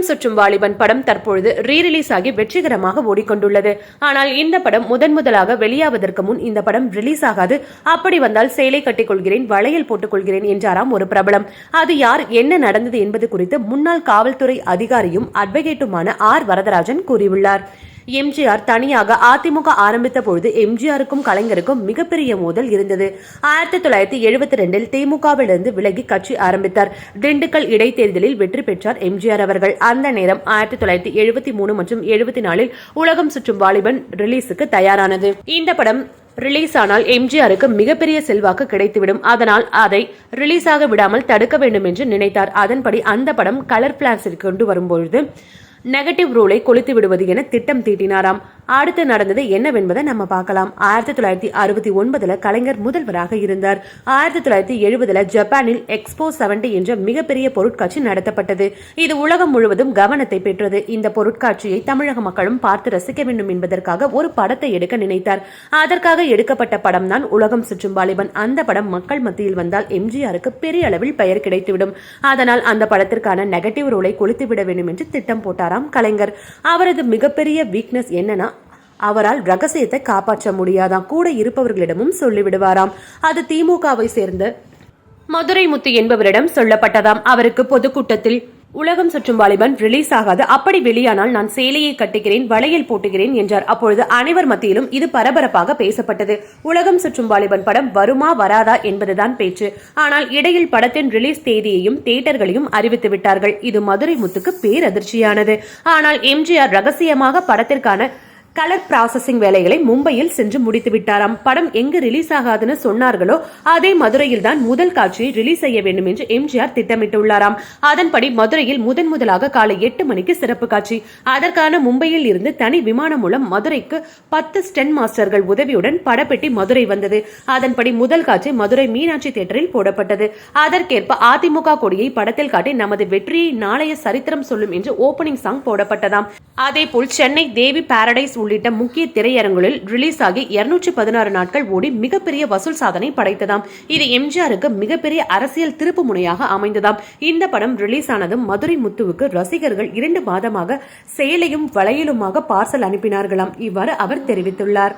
உலகம் சுற்றும் வாலிபன் படம் தற்பொழுது ரீ ரிலீஸ் ஆகி வெற்றிகரமாக ஓடிக்கொண்டுள்ளது. ஆனால் இந்த படம் முதன் முதலாக வெளியாவதற்கு முன் இந்த படம் ரிலீஸ் ஆகாது. அப்படி வந்தால் சேலை கட்டிக் கொள்கிறேன் வளையல் போட்டுக் கொள்கிறேன் என்றாராம் ஒரு பிரபலம். அது யார் என்ன நடந்தது என்பது குறித்து முன்னாள் காவல்துறை அதிகாரியும் அட்வொகேட்டுமான ஆர். வரதராஜன் கூறியுள்ளார். எம்ஜிஆர் தனியாக அதிமுக ஆரம்பித்த பொழுது எம்ஜிஆருக்கும் கலைஞருக்கும் மிகப்பெரிய மோதல் இருந்தது. ஆயிரத்தி தொள்ளாயிரத்தி எழுபத்தி ரெண்டில் திமுகவிலிருந்து விலகி கட்சி ஆரம்பித்தார். திண்டுக்கல் இடைத்தேர்தலில் வெற்றி பெற்றார் எம்ஜிஆர் அவர்கள். அந்த நேரம் ஆயிரத்தி தொள்ளாயிரத்தி எழுபத்தி மூணு மற்றும் எழுபத்தி நாலில் உலகம் சுற்றும் வாலிபன் ரிலீஸுக்கு தயாரானது. இந்த படம் ரிலீஸ் ஆனால் எம்ஜிஆருக்கு மிகப்பெரிய செல்வாக்கு கிடைத்துவிடும். அதனால் அதை ரிலீஸ் ஆக விடாமல் தடுக்க வேண்டும் என்று நினைத்தார். அதன்படி அந்த படம் கலர் பிளான்ஸில் கொண்டு வரும்பொழுது நெகட்டிவ் ரூலை கொளுத்து விடுவது என திட்டம் தீட்டினாராம். அடுத்து நடந்தது என்னவென்பதை நம்ம பார்க்கலாம். ஆயிரத்தி தொள்ளாயிரத்தி அறுபத்தி ஒன்பதுல கலைஞர் முதல்வராக இருந்தார். ஆயிரத்தி தொள்ளாயிரத்தி எழுபதுல ஜப்பானில் எக்ஸ்போ செவன்டி என்ற மிகப்பெரிய பொருட்காட்சி நடத்தப்பட்டது. இது உலகம் முழுவதும் கவனத்தை பெற்றது. இந்த பொருட்காட்சியை தமிழக மக்களும் பார்த்து ரசிக்க வேண்டும் என்பதற்காக ஒரு படத்தை எடுக்க நினைத்தார். அதற்காக எடுக்கப்பட்ட படம் தான் உலகம் சுற்றும் வாலிபன். அந்த படம் மக்கள் மத்தியில் வந்தால் எம்ஜிஆருக்கு பெரிய அளவில் பெயர் கிடைத்துவிடும். அதனால் அந்த படத்திற்கான நெகட்டிவ் ரோலை கொளுத்துவிட வேண்டும் என்று திட்டம் போட்டாராம் கலைஞர். அவரது மிகப்பெரிய வீக்னஸ் என்னன்னா அவரால் ரகசியத்தை காப்பாற்ற முடியாதாம். கூட இருப்பவர்களிடமும் சொல்லிவிடுவாராம். அது திமுகவை சேர்ந்த மதுரை முத்து என்பவரிடம் சொல்லப்பட்டதாம். அவருக்கு பொதுக்கூட்டத்தில் உலகம் சுற்றும் வாலிபன் ரிலீஸ் ஆகாது. அப்படி வெளியானால் நான் சேலையை கட்டுகிறேன் வளையல் போட்டுகிறேன் என்றார். அப்பொழுது அனைவர் மத்தியிலும் இது பரபரப்பாக பேசப்பட்டது. உலகம் சுற்றும் வாலிபன் படம் வருமா வராதா என்பதுதான் பேச்சு. ஆனால் இடையில் படத்தின் ரிலீஸ் தேதியையும் தியேட்டர்களையும் அறிவித்து விட்டார்கள். இது மதுரை முத்துக்கு பேரதிர்ச்சியானது. ஆனால் எம்ஜிஆர் ரகசியமாக படத்திற்கான கலர் ப்ராசஸிங் வேலைகளை மும்பையில் சென்று முடித்து விட்டாராம். படம் எங்கு ரிலீஸ் ஆகாதுன்னு சொன்னார்களோ அதே மதுரையில் தான் முதல் காட்சியை ரிலீஸ் செய்ய வேண்டும் என்று எம்ஜிஆர் திட்டமிட்டுள்ளாராம். அதன்படி மதுரையில் முதன் முதலாக காலை எட்டு மணிக்கு சிறப்பு காட்சி. அதற்கான மும்பையில் இருந்து தனி விமானம் மூலம் மதுரைக்கு பத்து ஸ்டென் மாஸ்டர்கள் உதவியுடன் படப்பெட்டி மதுரை வந்தது. அதன்படி முதல் காட்சி மதுரை மீனாட்சி தியேட்டரில் போடப்பட்டது. அதற்கேற்ப அதிமுக கொடியை படத்தில் காட்டி நமது வெற்றியை நாளைய சரித்திரம் சொல்லும் என்று ஓபனிங் சாங் போடப்பட்டதாம். அதேபோல் சென்னை தேவி பாரடைஸ் உள்ளிட்ட முக்கிய திரையரங்குகளில் ரிலீஸ் ஆகி இருநூற்றி பதினாறு நாட்கள் ஓடி மிகப்பெரிய வசூல் சாதனை படைத்ததாம். இது எம்ஜிஆருக்கு மிகப்பெரிய அரசியல் திருப்பு முனையாக அமைந்ததாம். இந்த படம் ரிலீஸ் ஆனதும் மதுரை முத்துவுக்கு ரசிகர்கள் இரண்டு மாதமாக சேலையும் வளையலுமாக பார்சல் அனுப்பினார்களாம். இவ்வாறு அவர் தெரிவித்துள்ளார்.